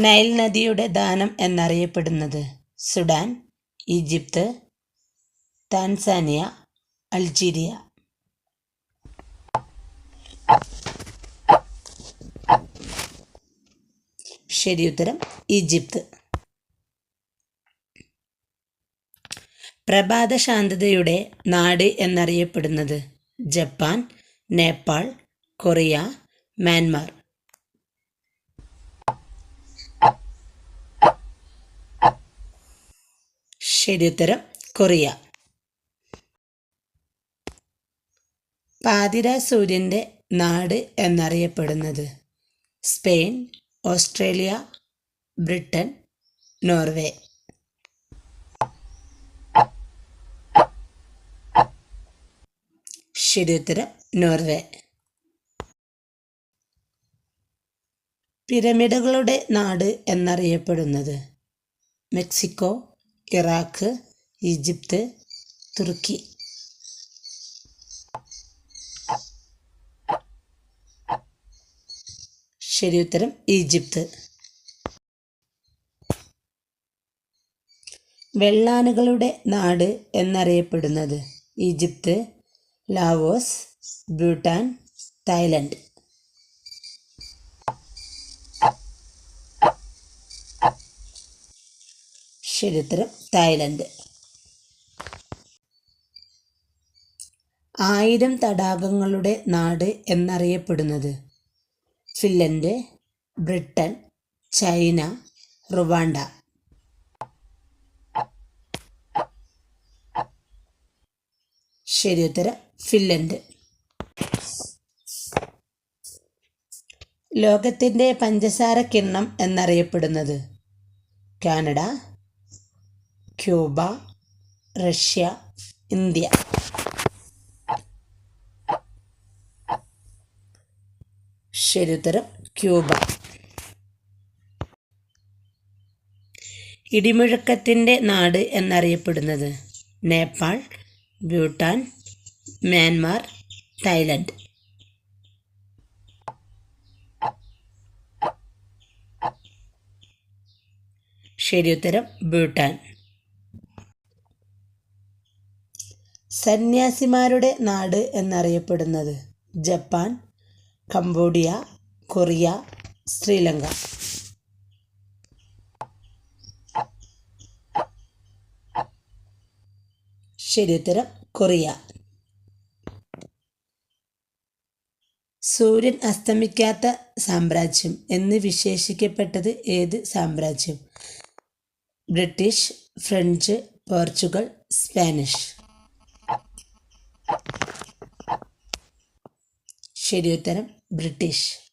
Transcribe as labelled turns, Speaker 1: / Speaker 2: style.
Speaker 1: Nile നദിയുടെ ദാനം എന്നറിയപ്പെടുന്നത് സുഡാൻ ഈജിപ്ത് താൻസാനിയ അൾജീരിയ. ശരി ഉത്തരം ഈജിപ്ത്. പ്രഭാത ശാന്തതയുടെ നാട് എന്നറിയപ്പെടുന്നത് ജപ്പാൻ നേപ്പാൾ കൊറിയ മ്യാൻമാർ. ശരിയുത്തരം കൊറിയ. പാതിര സൂര്യന്റെ നാട് എന്നറിയപ്പെടുന്നത് സ്പെയിൻ ഓസ്ട്രേലിയ ബ്രിട്ടൻ നോർവേ. ശരിയുത്തരം നോർവേ. പിരമിഡുകളുടെ നാട് എന്നറിയപ്പെടുന്നത് മെക്സിക്കോ ഇറാഖ് ഈജിപ്ത് തുർക്കി. ശരി ഉത്തരം ഈജിപ്ത്. വെള്ളാനുകളുടെ നാട് എന്നറിയപ്പെടുന്നത് ഈജിപ്ത് ലാവോസ് ഭൂട്ടാൻ തായ്ലൻഡ്. ശരിയുത്തരം തായ്ലൻഡ്. ആയിരം തടാകങ്ങളുടെ നാട് എന്നറിയപ്പെടുന്നത് ഫിൻലൻഡ് ബ്രിട്ടൻ ചൈന റുവാണ്ട. ശരിയുത്തരം ഫിൻലൻഡ്. ലോകത്തിന്റെ പഞ്ചസാര കിണ്ണം എന്നറിയപ്പെടുന്നത് കാനഡ ക്യൂബ റഷ്യ ഇന്ത്യ. ശരിയുത്തരം ക്യൂബ. ഇടിമുഴക്കത്തിന്റെ നാട് എന്നറിയപ്പെടുന്നത് നേപ്പാൾ ഭൂട്ടാൻ മ്യാൻമാർ തായ്ലൻഡ്. ശരിയുത്തരം ഭൂട്ടാൻ. സന്യാസിമാരുടെ നാട് എന്നറിയപ്പെടുന്നത് ജപ്പാൻ കംബോഡിയ കൊറിയ ശ്രീലങ്ക. ശരിയുത്തരം കൊറിയ. സൂര്യൻ അസ്തമിക്കാത്ത സാമ്രാജ്യം എന്ന് വിശേഷിക്കപ്പെട്ടത് ഏത് സാമ്രാജ്യം? British French Portugal Spanish. ശരിയുത്തരം ബ്രിട്ടീഷ്.